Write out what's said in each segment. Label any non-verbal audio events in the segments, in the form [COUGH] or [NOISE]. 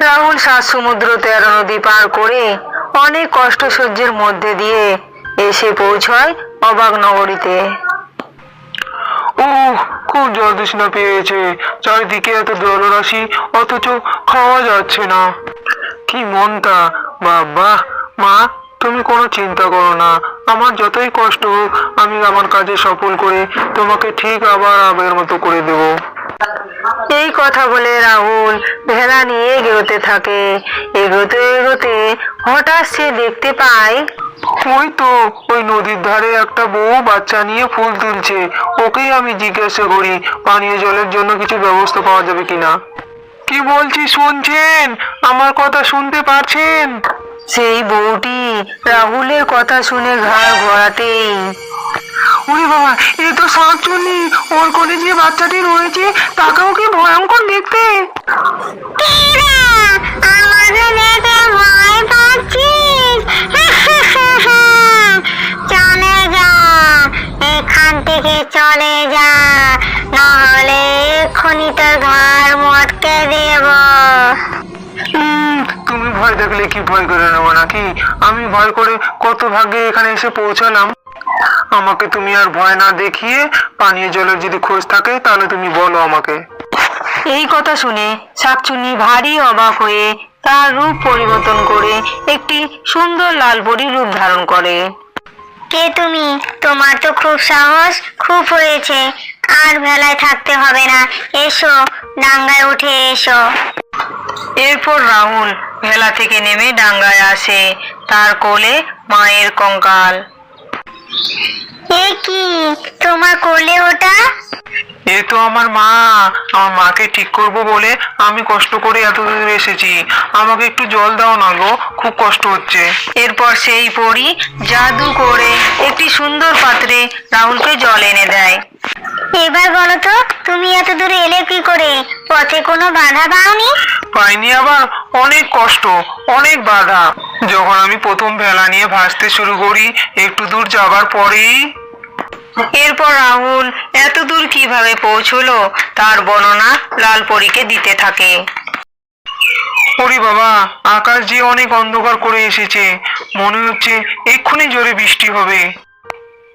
রাহুল সাত সমুদ্র তেরো নদী পার করে অনেক কষ্ট সহ্যের মধ্যে দিয়ে এসে পৌঁছয় অবাক নগরীতে। ও খুব জল পেয়েছে। চারিদিকে এত জলরাশি, অথচ খাওয়া যাচ্ছে না। কি মনটা? বাবা, মা, তুমি কোনো চিন্তা করো না। আমার যতই কষ্ট হোক, আমি আমার কাজে সফল করে তোমাকে ঠিক আবার আগের মতো করে দেবো। এই কথা বলে রাহুল ভেড়া নিয়ে এগোতে থাকে। এগোতে এগোতে হঠাৎ সে দেখতে পায় ওই তো ওই নদীর ধারে একটা বউ বাচ্চা নিয়ে ফুল তুলছে। ওকেই আমি জিজ্ঞাসা করি পানীয় জলের জন্য কিছু ব্যবস্থা পাওয়া যাবে কিনা? কি বলছি শুনছেন? আমার কথা শুনতে পারছেন? সেই বউটি রাহুলের কথা শুনে ঘাড় ঘোরাতেই ওরে বাবা এ তো শাকচুনি ওর কোলে যে বাচ্চাটি রয়েছে তাকেও কি ভয়ঙ্কর দেখতে? [LAUGHS] এখান থেকে চলে যা। নাহলে এক্ষুনি তোর ঘর মটকে দেব। তুমি ভয় দেখলে কি ভয় করে নেব নাকি? আমি ভয় করে কত ভাগ্যে এখানে এসে পৌঁছালাম। আমাকে তুমি আর ভয় না দেখিয়ে পানীয় জলের যদি খোঁজ থাকে তাহলে তুমি বলো আমাকে। এই কথা শুনে শাকচুন্নি ভারী অবাক হয়ে তার রূপ পরিবর্তন করে একটি সুন্দর লাল পরি রূপ ধারণ করে। কে তুমি? তোমার তো খুব সাহস খুব হয়েছে। আর ভেলায় থাকতে হবে না। এসো ডাঙ্গায় উঠে এসো। এরপর রাহুল ভেলা থেকে নেমে ডাঙ্গায় আসে তার কোলে মায়ের কঙ্কাল। এ কি? তোমার কোলে ওটা? এ তো আমার মা। আমার মাকে ঠিক করব বলে আমি কষ্ট করে এত দূর এসেছি। আমাকে একটু জল দাও না গো খুব কষ্ট হচ্ছে। এরপর সেই পরি জাদু করে একটি সুন্দর পাত্রে রাহুলকে জল এনে দেয়। এবার বলো তো তুমি এত দূরে এলে কি করে? পথে কোনো বাধা পাওনি? পাইনি আবার অনেক কষ্ট অনেক বাধা। যখন আমি প্রথম ভেলা নিয়ে ভাসতে শুরু করি একটু দূর যাবার পরেই এরপর রাহুল এত দূর কীভাবে পৌঁছলো? তার বর্ণনা লাল পরীকে দিতে থাকে। ওরে বাবা আকাশ যে অনেক অন্ধকার করে এসেছে। মনে হচ্ছে এক্ষুনি জোরে বৃষ্টি হবে।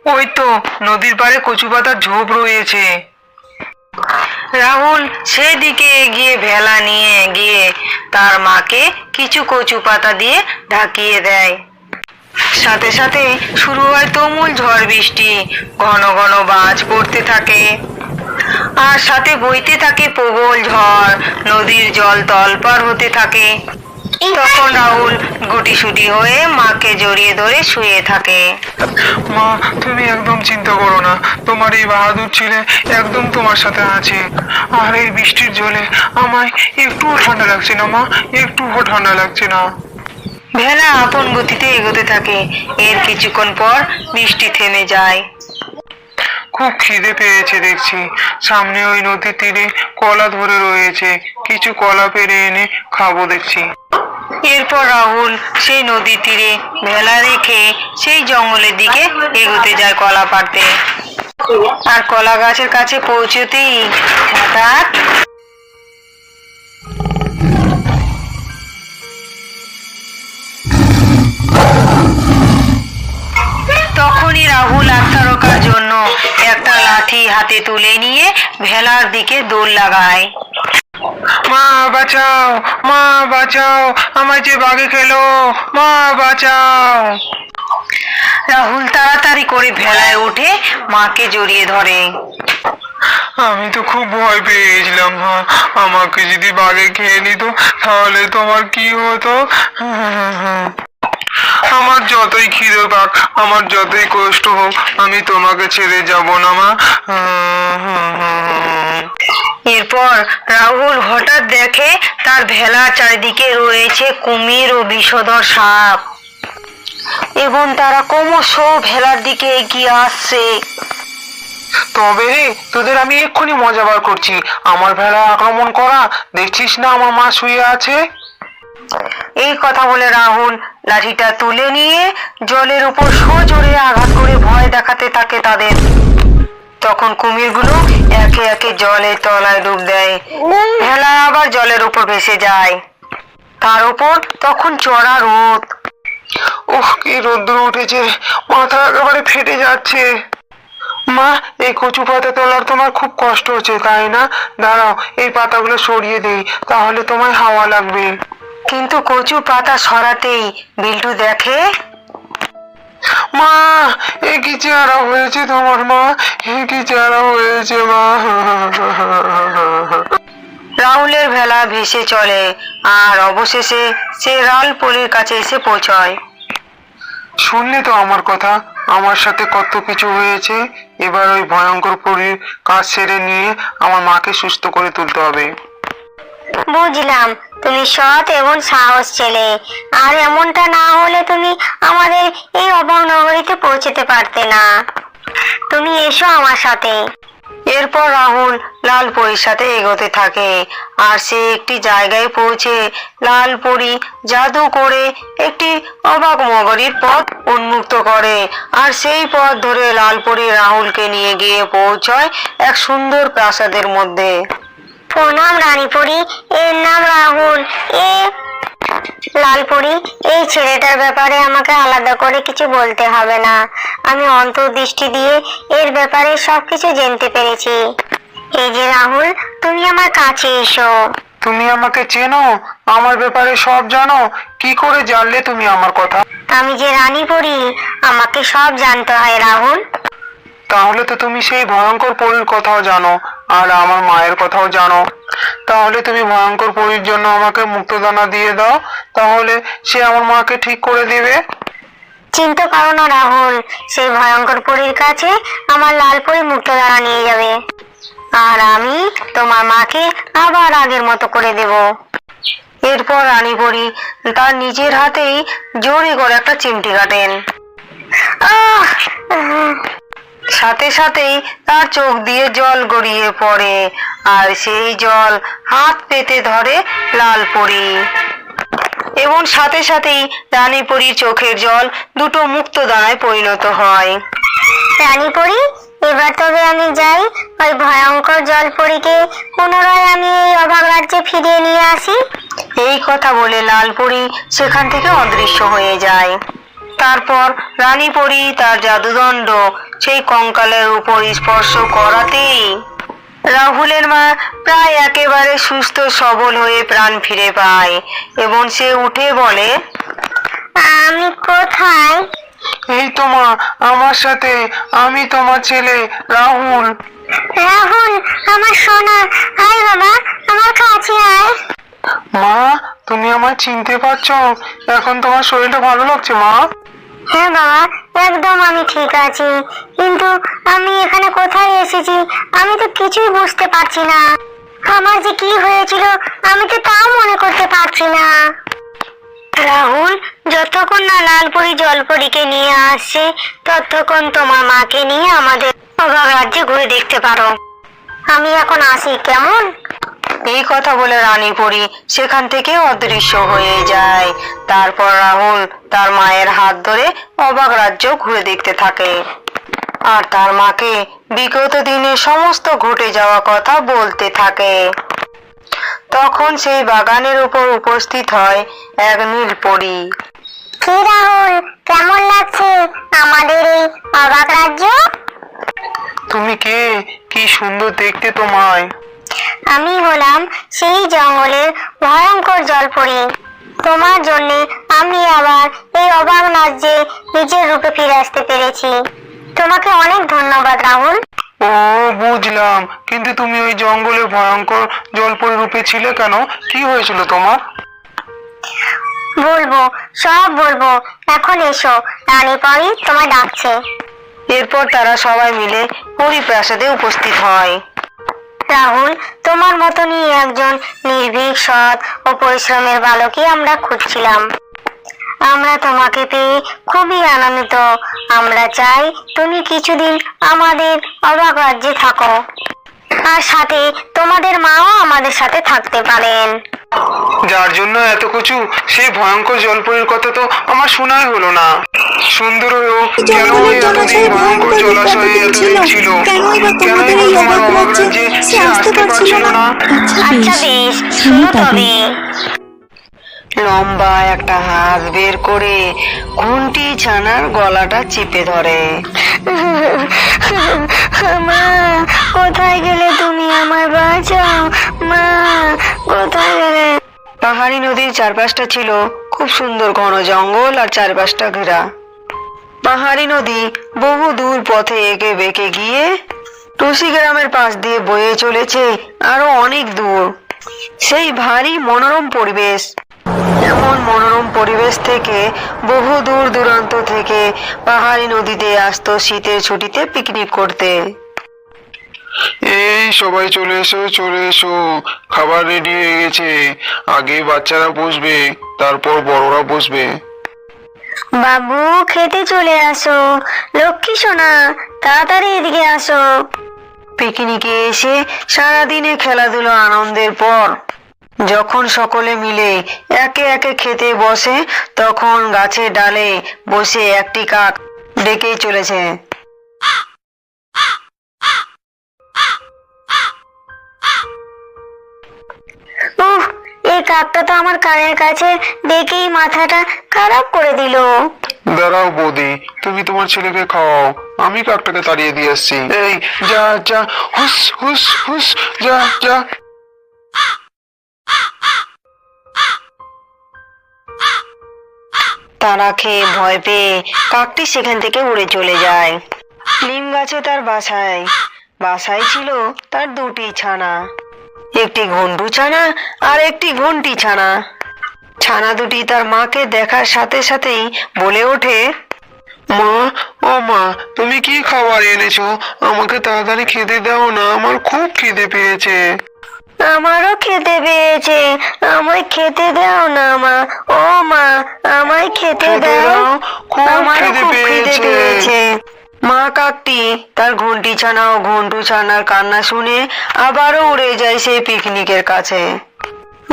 ওই তো নদীর পাড়ে কচু পাতার ঝোপ রয়েছে। রাহুল সেদিকে এগিয়ে ভেলা নিয়ে গিয়ে তার মাকে কিছু কচু পাতা দিয়ে ঢাকিয়ে দেয়। সাথে সাথে শুরু হয় তুমুল ঝড় বৃষ্টি, ঘন ঘন বাজ পড়তে থাকে। আর সাথে বইতে থাকে প্রবল ঝড়, নদীর জল তলপার হতে থাকে। তখন রাহুল গুটিসুটি হয়ে মাকে জড়িয়ে ধরে শুয়ে থাকে। মা তুমি একদম চিন্তা করো না। তোমার এই বাহাদুর ছেলে একদম তোমার সাথে আছে। আর এই বৃষ্টির জলে আমায় একটুও ঠান্ডা লাগছে না মা। একটুও ঠান্ডা লাগছে না। ভেলা আপন গতিতে এগোতে থাকে। এর কিছুক্ষণ পর বৃষ্টি থেমে যায়। খুব খিদে পেয়েছে দেখছি। সামনে ওই নদীর তীরে কলা ধরে রয়েছে। কিছু কলা পেরে এনে খাব দেখছি। এরপর রাহুল সেই নদীর তীরে ভেলা রেখে সেই জঙ্গলের দিকে এগোতে যায় কলা পাড়তে। আর কলা গাছের কাছে পৌঁছতেই হঠাৎ তখনই রাহুল আত্মারকার জন্য একটা লাঠি হাতে তুলে নিয়ে ভেলার দিকে দৌড় লাগায়। মা বাঁচাও মা বাঁচাও আমার যে বাগে খেলো মা বাঁচাও। রাহুল তাড়াতাড়ি করে ভেলায় উঠে মাকে জড়িয়ে ধরে। আমি তো খুব ভয় পেয়েছিলাম মা। আমাকে যদি বাগে খেয়ে নিত তাহলে তোমার কি হতো? আমার যতই খিদে পাক আমার যতই কষ্ট হোক আমি তোমাকে ছেড়ে যাব না মা। এরপর রাহুল হঠাৎ দেখে তার ভেলা চারিদিকে রয়েছে কুমির ও বিষধর সাপ। এবং তারা ক্রমশ ভেলার দিকে এগিয়ে আসছে। তবে রে তোদের আমি এক্ষুনি মজা বার করছি। আমার ভেলা আক্রমণ করা দেখছিস না আমার মা শুয়ে আছে? এই কথা বলে রাহুল লাঠিটা তুলে নিয়ে জলের উপর সজোরে আঘাত করে ভয় দেখাতে থাকে তাদের। তখন কুমিরগুলো একে একে জলের তলায় ডুব দেয়। ভেলা আবার জলের উপর ভেসে যায়। তার উপর তখন চড়া রোদ। ওহ কি রোদ্দুর উঠেছে। মাথা একেবারে ফেটে যাচ্ছে। মা এই কচু পাতা তোলার তোমার খুব কষ্ট হচ্ছে তাই না? দাঁড়াও এই পাতাগুলো সরিয়ে দেই তাহলে তোমায় হাওয়া লাগবে। কিন্তু কচু পাতা সরাতেই বিল্টু দেখে মা এ কি চেহারা হয়েছে তোমার মা? এ কি চেহারা হয়েছে মা? রাহুলের ভেলা ভেসে চলে আর অবশেষে সে রালপলির কাছে এসে পৌঁছয়। শুনলে তো আমার কথা আমার সাথে কত কিছু হয়েছে এবার ওই ভয়ঙ্কর পরীর কাজ সেরে নিয়ে আমার মাকে সুস্থ করে তুলতে হবে। বুঝলাম তুমি সৎ এবং সাহস ছেলে। আর এমনটা না হলে তুমি আমাদের এই অভাব নগরীতে পৌঁছতে পারতে না। তুমি এসো আমার সাথে। এরপর রাহুল লালপরীর সাথে এগোতে থাকে। আর সে একটি জায়গায় পৌঁছে লালপরি জাদু করে একটি অবাক মগরীর পথ উন্মুক্ত করে। আর সেই পথ ধরে লালপরি রাহুলকে নিয়ে গিয়ে পৌঁছয় এক সুন্দর প্রাসাদের মধ্যে। প্রণাম রানীপুরি এর নাম রাহুল। এ লালপুরি এই ছেলেটার ব্যাপারে আমাকে আলাদা করে কিছু বলতে হবে না। আমি অন্তর্দৃষ্টি দিয়ে এর ব্যাপারে সবকিছু জানতে পেরেছি। এই যে রাহুল তুমি আমার কাছে এসো। তুমি আমাকে চেনো আমার ব্যাপারে সব জানো কি করে জানলে তুমি আমার কথা? আমি যে রানী পড়ি আমাকে সব জানতে হয় রাহুল। তাহলে তো তুমি সেই ভয়ঙ্কর পরীর কথাও জানো। আর আমার মায়ের কথাও জানো। তাহলে তুমি ভয়ঙ্কর পরীর জন্য আমাকে মুক্তদানা দিয়ে দাও। তাহলে সে আমার মাকে ঠিক করে দিবে। চিন্তা করো না, রাহুল। সেই ভয়ঙ্কর পরীর কাছে আমার লালপুরি মুক্ত দ্বারা নিয়ে যাবে। আর আমি তোমার মাকে আবার আগের মতো করে দেব। এরপর রানীপরি তার নিজের হাতেই জোরে করে একটা চিমটি কাটেন। আহ! সাথে সাথেই তার চোখ দিয়ে জল গড়িয়ে পড়ে আর সেই জল হাত পেতে ধরে লালপরি। এবং সাথে সাথেই রানীপরির চোখের জল দুটো মুক্ত দানায় পরিণত হয়। রানী পরি এবার তবে আমি যাই ওই ভয়ঙ্কর জলপরীকে পুনরায় আমি এই অভাব রাজ্যে ফিরিয়ে নিয়ে আসি। এই কথা বলে লালপরি সেখান থেকে অদৃশ্য হয়ে যায়। তারপর রানীপরি তার জাদুদণ্ড সেই কঙ্কালের উপর স্পর্শ করাতেই। রাহুলের মা প্রায় একেবারে সুস্থ সবল হয়ে প্রাণ ফিরে পায় এবং সে উঠে বলে আমি কোথায়? এই তো মা আমার সাথে আমি তোমার ছেলে রাহুল। রাহুল আমার সোনা আয় বাবা আমার কাছে আয়। মা তুমি আমায় চিনতে পারছ? এখন তোমার শরীরটা ভালো লাগছে মা? হ্যাঁ বাবা, একদম আমি ঠিক আছি। কিন্তু আমি এখানে কোথায় এসেছি? আমি তো কিছুই বুঝতে পারছি না। আমার যে কি হয়েছিল, আমি তো তাও মনে করতে পারছি না। রাহুল, যতক্ষণ না লালপুরি জলপরীকে নিয়ে আসছে, ততক্ষণ তোমার মাকে নিয়ে আমাদের অভাব রাজ্যে ঘুরে দেখতে পারো। আমি এখন আসি কেমন? এই কথা বলে রানীপুরি সেখান থেকে অদৃশ্য হয়ে যায়। তারপর রাহুল তার মায়ের হাত ধরে অবাক রাজ্য ঘুরে দেখতে থাকে। আর তার মাকে বিগত দিনে সমস্ত ঘটে যাওয়া কথা বলতে থাকে। তখন সেই বাগানের উপর উপস্থিত হয় এক নীলপরি কি রাহুল কেমন লাগছে আমাদের এই অবাক রাজ্য? তুমি কে? কি সুন্দর দেখতে তোমায় আমি হলাম সেই জঙ্গলের ভয়ঙ্কর জলপরি। তোমার জন্য আমি আবার এই অবাক রাজ্যে নিজের রূপে ফিরে আসতে পেরেছি। তোমাকে অনেক ধন্যবাদ রাহুল। ও বুঝলাম। কিন্তু তুমি ওই জঙ্গলে ভয়ঙ্কর জলপরি রূপে ছিলে কেন? কি হয়েছিল তোমার? বলব সব বলব। এখন এসো রানী পরি তোমায় ডাকছে। এরপর তারা সবাই মিলে হরিপ্রাসাদে উপস্থিত হয়। রাহুল, তোমার মতনই একজন নির্ভীক, সৎ ও পরিশ্রমের বালকই আমরা খুঁজছিলাম। আমরা তোমাকে পেয়ে খুবই আনন্দিত। আমরা চাই তুমি কিছুদিন আমাদের অবাক রাজ্যে থাকো। আর সাথে তোমাদের মাও আমাদের সাথে থাকতে পারেন। যার জন্য এত কিছু সেই ভয়ঙ্কর জলপরির কথা তো আমার শোনাই হলো না। সুন্দর হয়েও কেন ওই এতদিন ভয়ঙ্কর জলাশয়ে এতদিন ছিল? কেনই বা তোমার সে আসতে পারছিল না। আচ্ছা বেশ। শুনো তবে। লম্বা একটা হাত বের করে ঘুন্টি ছানার গলাটা চেপে ধরে। মা কোথায় পাহাড়ি নদীর চারপাশটা ছিল খুব সুন্দর ঘন জঙ্গল আর চারপাশটা ঘেরা। পাহাড়ি নদী বহু দূর পথে এঁকে বেঁকে গিয়ে টুসি গ্রামের পাশ দিয়ে বয়ে চলেছে আরও অনেক দূর। সেই ভারী মনোরম পরিবেশ, এমন মনোরম পরিবেশ থেকে বহু দূর দূরান্ত থেকে পাহাড়ি নদীতে আসতো শীতের ছুটিতে পিকনিক করতে। এই সবাই চলে এসো চলে এসো। খাবার রেডি হয়ে গেছে। আগে বাচ্চারা বসবে তারপর বড়রা বসবে। বাবু খেতে চলে আসো। লক্ষ্মী সোনা তাড়াতাড়ি এদিকে আসো। পিকনিকে এসে সারাদিনে খেলাধুলো আনন্দের পর যখন সকলে মিলে একে একে খেতে বসে তখন গাছের ডালে বসে একটি কাক ডেকেই চলেছে। উফ এই কাকটা তো আমার কানের কাছে দেখেই মাথাটা খারাপ করে দিল। দাঁড়াও বৌদি তুমি তোমার ছেলেকে খাওয়াও। আমি কাকটাকে তাড়িয়ে দিয়ে আসছি। এই যা যা হুস হুস হুস যা যা। তারা খেয়ে ভয় পেয়ে কাকটি সেখান থেকে উড়ে চলে যায়। নিম গাছে তার বাসায়। বাসায় ছিল তার দুটি ছানা। একটি ঘন্টু ছানা আর একটি ঘন্টি ছানা। ছানা দুটি তার মাকে দেখার সাথে সাথেই বলে ওঠে মা ও মা তুমি কি খাবার এনেছো? আমাকে তাড়াতাড়ি খেতে দাও না আমার খুব খিদে পেয়েছে। আমারও খেতে পেয়েছে আমায় খেতে দাও না মা। ও মা আমায় খেতে দাও খুব আমারও খিদে খুব খিদে পেয়েছে। পেয়েছে। মা কাকটি তার ঘন্টি ছানা ও ঘন্টু ছানার কান্না শুনে আবারও উড়ে যায় সেই পিকনিকের কাছে।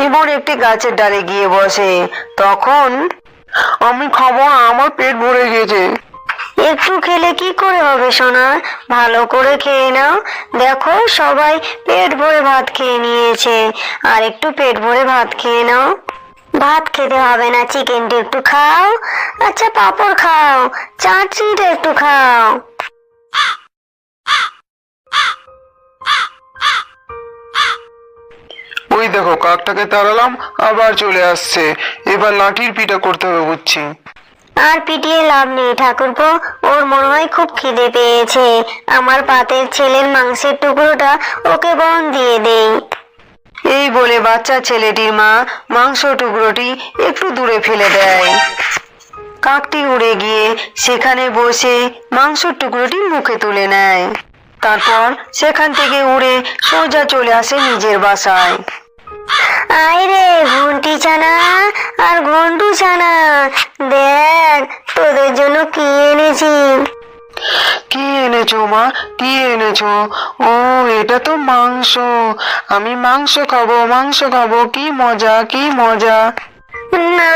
এবং একটি গাছের ডালে গিয়ে বসে। তখন, আমি খাব না, আমার পেট ভরে গেছে। একটু খেলে কি করে হবে সোনা? ভালো করে খেয়ে নাও। দেখো, সবাই পেট ভরে ভাত খেয়ে নিয়েছে। আর একটু পেট ভরে ভাত খেয়ে নাও। ভাত খেতে হবে না চিকেনটা একটু খাও। আচ্ছা পাপড় খাও চাটনিটা একটু খাও। ওই দেখো কাকটাকে তাড়ালাম আবার চলে আসছে। এবার লাঠির পিঠা করতে হবে বুঝছি। আর পিটিয়ে লাভ নেই ঠাকুরপো। ওর মনে হয় খুব খিদে পেয়েছে। আমার পাতের ছেলের মাংসের টুকরোটা ওকে বন দিয়ে দেই। এই বলে বাচ্চা ছেলেটির মা মাংস টুকরোটি একটু দূরে ফেলে দেয়। কাকটি উড়ে গিয়ে সেখানে বসে মাংসর টুকরোটি মুখে তুলে নেয়। তারপর সেখান থেকে উড়ে সোজা চলে আসে নিজের বাসায়। আয় রে ঘন্টি ছানা, আর ঘন্টু ছানা, দেখ তোদের জন্য কি এনেছি। এনেছো মা? কি এনেছো? ও, এটা তো মাংস। আমি মাংস খাব মাংস খাব। কি মজা কি মজা। না,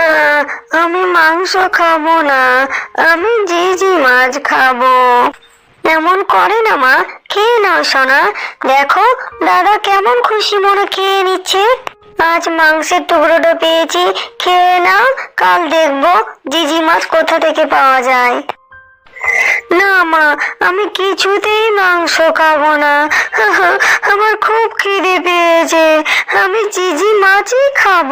আমি মাংস খাব না। আমি জিজি মাছ খাব। এমন করে না মা। খেয়ে নাও, সোনা। দেখো, দাদা কেমন খুশি মনে খেয়ে নিচ্ছে। আজ মাংসের টুকরোটা পেয়েছি। খেয়ে নাও, কাল দেখব জিজি মাছ কোথা থেকে পাওয়া যায়। না, মা, আমি কিছুতেই মাংস খাব না। [LAUGHS] আমার খুব খিদে পেয়েছে। আমি জিজি মাছই খাব।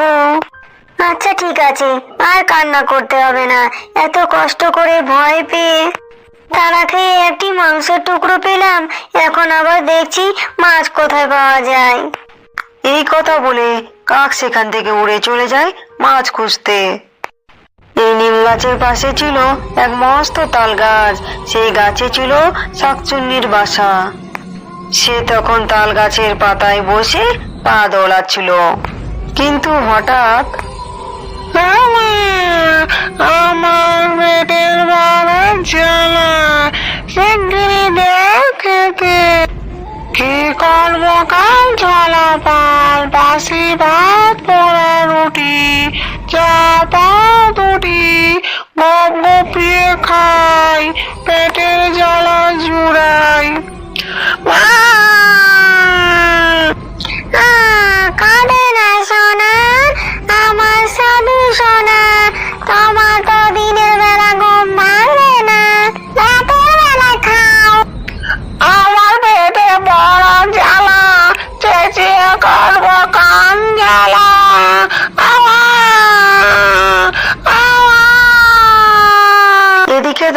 আচ্ছা ঠিক আছে। আর কান্না করতে হবে না। এত কষ্ট করে ভয় পেয়ে তারা খেয়ে একটি মাংসের টুকরো পেলাম। এখন আবার দেখছি মাছ কোথায় পাওয়া যায়। এই কথা বলে কাক সেখান থেকে উড়ে চলে যায় মাছ খুঁজতে। এই নিম গাছের পাশে ছিল এক মস্ত তাল গাছ। সেই গাছে ছিল শাকচুন্নির বাসা। সে তখন তাল গাছের পাতায় বসে পা দোলাচ্ছিল কিন্তু হঠাৎ আমার পেটের বড় জ্বালা। শিগগিরি দাও খেতে। কি করব কাল ঝোলা পাল বাসি ভাত পোড়া রুটি, চা পাও দুটি গপ গপিয়ে খাই পেটের জ্বালা জুড়াই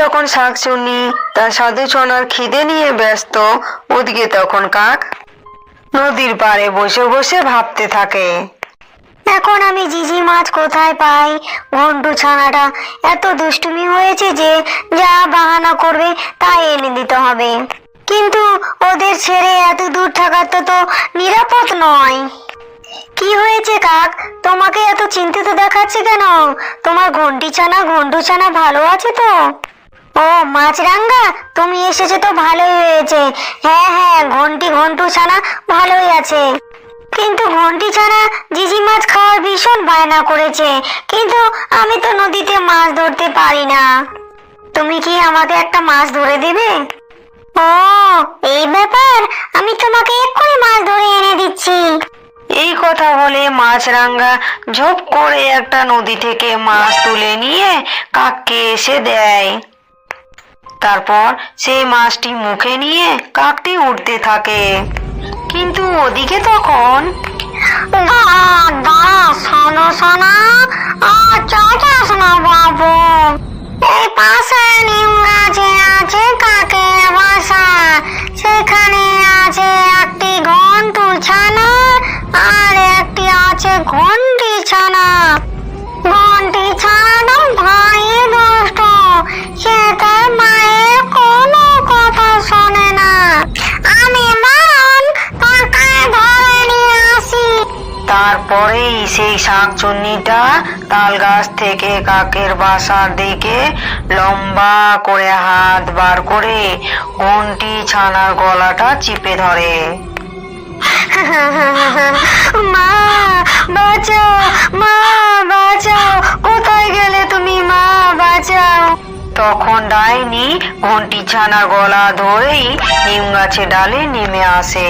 তখন শাকচুন্নি তার সাধু ছনার খিদে নিয়ে ব্যস্ত। ওদিকে তখন কাক নদীর পাড়ে বসে বসে ভাবতে থাকে। এখন আমি জিজি মাছ কোথায় পাই? ঘন্টু ছানাটা এত দুষ্টুমি হয়েছে যে যা বাহানা করবে তাই এনে দিতে হবে। কিন্তু ওদের ছেড়ে এত দূর থাকার তো তো নিরাপদ নয়। কি হয়েছে কাক? তোমাকে এত চিন্তিত দেখাচ্ছে কেন? তোমার ঘন্টি ছানা, ঘন্টু ছানা ভালো আছে তো? ও, মাছরাঙ্গা, তুমি এসেছ তো ভালোই হয়েছে। হ্যাঁ হ্যাঁ ঘন্টি ঘন্টু ছানা ভালোই আছে। কিন্তু ঘন্টি ছাড়া জিজি মাছ খাওয়ার ভীষণ বায়না করেছে। কিন্তু আমি তো নদীতে মাছ ধরতে পারি না। তুমি কি আমাকে একটা মাছ ধরে দেবে? ও, এই ব্যাপার? আমি তোমাকে এক্ষুনি মাছ ধরে এনে দিচ্ছি। এই কথা বলে মাছরাঙ্গা ঝোপ করে একটা নদী থেকে মাছ তুলে নিয়ে কাককে এসে দেয়। তারপর সেই মাছটি মুখে নিয়ে কাকটি উঠতে থাকে। কিন্তু ওদিকে তখন সোনা শোনো শোনা। সেই শাকচুন্নিটা তাল গাছ থেকে কাকের বাসার দিকে লম্বা করে হাত বার করে ঘন্টি ছানার গলাটা চিপে ধরে। মা বাঁচাও মা বাঁচাও কোথায় গেলে তুমি মা বাঁচাও? তখন ডাইনি ঘন্টি ছানার গলা ধরেই নিম গাছে ডালে নেমে আসে।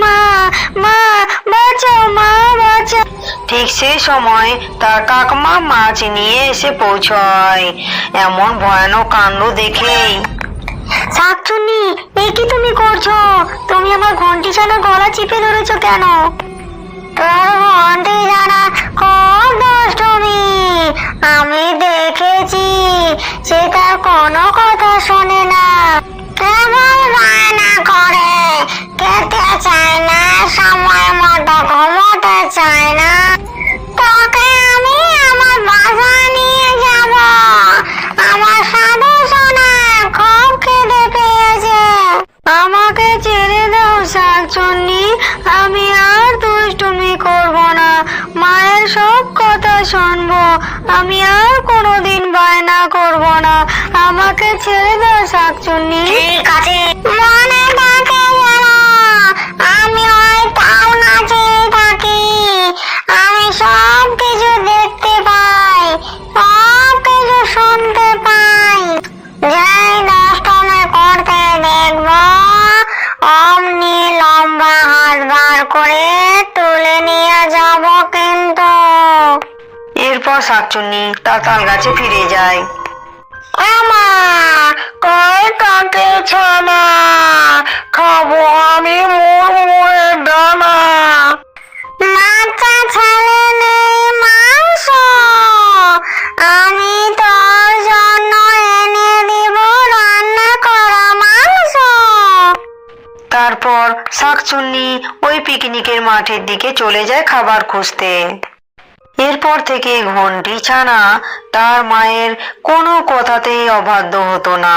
মা মা, বাঁচাও মা, বাঁচাও। ঠিক সেই সময় তার কাকমা মাছ নিয়ে এসে পৌঁছয়। এমন ভয়ানক কাণ্ড দেখেই। শাকচুন্নি, এ কি তুমি করছ? তুমি আমার ঘন্টি ছানা গলা চিপে ধরেছো কেন? ঘন্টি আমি দেখেছি, সে তার কোনো কথা শোনে না। কেবল বায়না করে। খেতে চায় শাকচুন্নি তার তাল গাছে ফিরে যায়। আমা কয় কাকে ছানা? খাব আমি মুড়মুড়ে ডানা মাথা ছেলে নেই মাংস। আমি তোর জন্য এনে দিব রান্না করা মাংস। তারপর শাকচুন্নি ওই পিকনিকের মাঠের দিকে চলে যায় খাবার খুঁজতে। এরপর থেকে ঘন্টি ছানা তার মায়ের কোনো কথাতেই অবাধ্য হতো না।